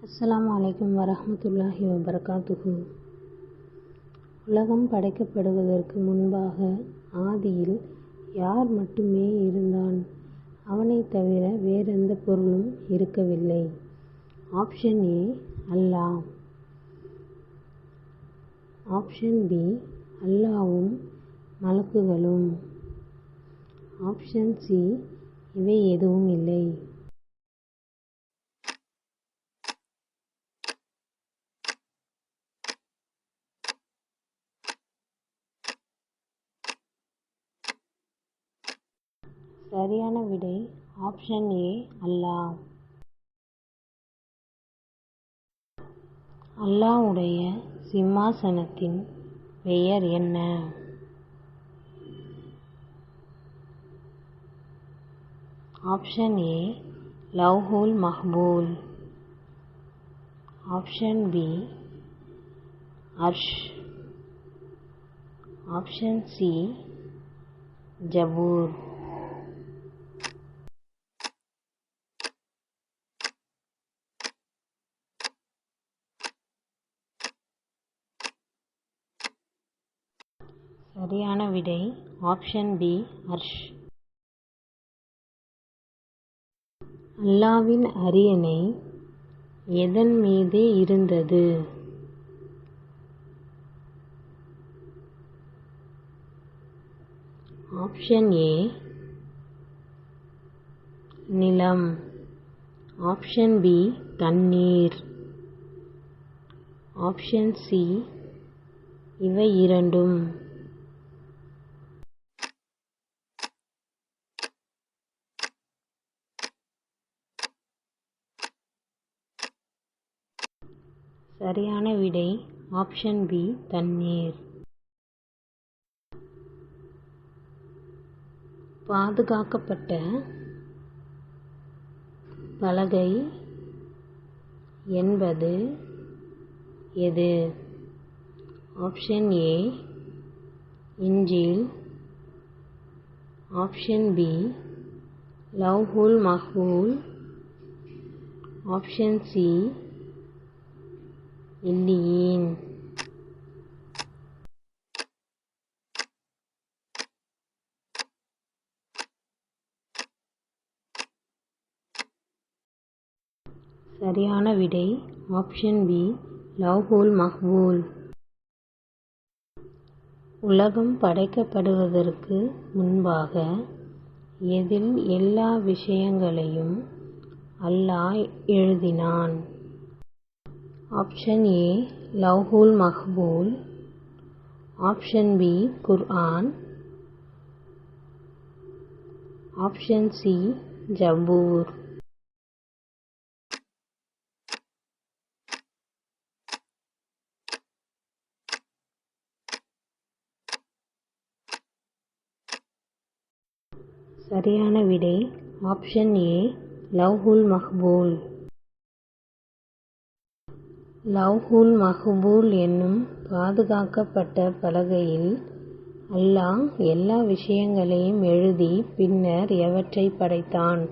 அஸ்லாம் வலைக்கம் வரமத்துல்லாஹி வபரகாத்துஹு. உலகம் படைக்கப்படுவதற்கு முன்பாக ஆதியில் யார் மட்டுமே இருந்தான்? அவனைத் தவிர வேறெந்த பொருளும் இருக்கவில்லை. Option A Allah. Option B அல்லாவும் மலக்குகளும். ஆப்ஷன் சி இவை எதுவும் இல்லை. சரியான விடை ஆப்ஷன் ஏ அல்லாஹ் அல்லாஹ்வுடைய சிம்மாசனத்தின் பெயர் என்ன? ஆப்ஷன் ஏ லவ்ஹுல் மஹ்பூல். Option B அர்ஷ். Option C Zabur. சரியான விடை ஆப்ஷன் பி அர்ஷ் அல்லாவின் அரியணை எதன் மீது இருந்தது? ஆப்ஷன் ஏ நிலம். ஆப்ஷன் பி தண்ணீர். ஆப்ஷன் சி இவை இரண்டும். சரியான விடை ஆப்ஷன் பி தண்ணீர். பாதுகாக்கப்பட்ட பலகை என்பது எது? ஆப்ஷன் ஏ இஞ்சில். ஆப்ஷன் பி லவ்ஹுல் மஹ்பூல் ஆப்ஷன் சி இல்லையேன் சரியான விடை ஆப்ஷன் பி லவ்ஹுல் மஹ்பூல் உலகம் படைக்கப்படுவதற்கு முன்பாக எதில் எல்லா விஷயங்களையும் அல்லாஹ் எழுதினான். ஆப்ஷன் ஏ லவ்ஹுல் மஹ்பூல் option B Quran option C Zabur சரியான விடை. ஆப்ஷன் ஏ லவ்ஹுல் மஹ்பூல் லவ்ஹுல் மஹ்பூல் என்னும் பாதுகாக்கப்பட்ட பலகையில் அல்லாஹ் எல்லா விஷயங்களையும் எழுதி பின்னர் எவற்றை படைத்தான்?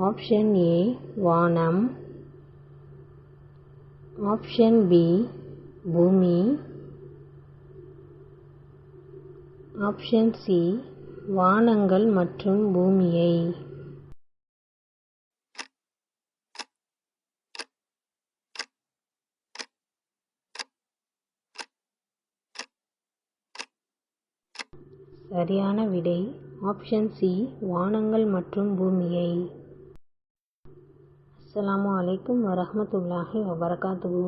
ஆப்ஷன் ஏ வானம். ஆப்ஷன் பி பூமி. ஆப்ஷன் சி வானங்கள் மற்றும் பூமியை. சரியான விடை ஆப்ஷன் சி வானங்கள் மற்றும் பூமியை. அஸ்ஸலாமு அலைக்கும் வரஹ்மத்துல்லாஹி வபரகாத்துஹு.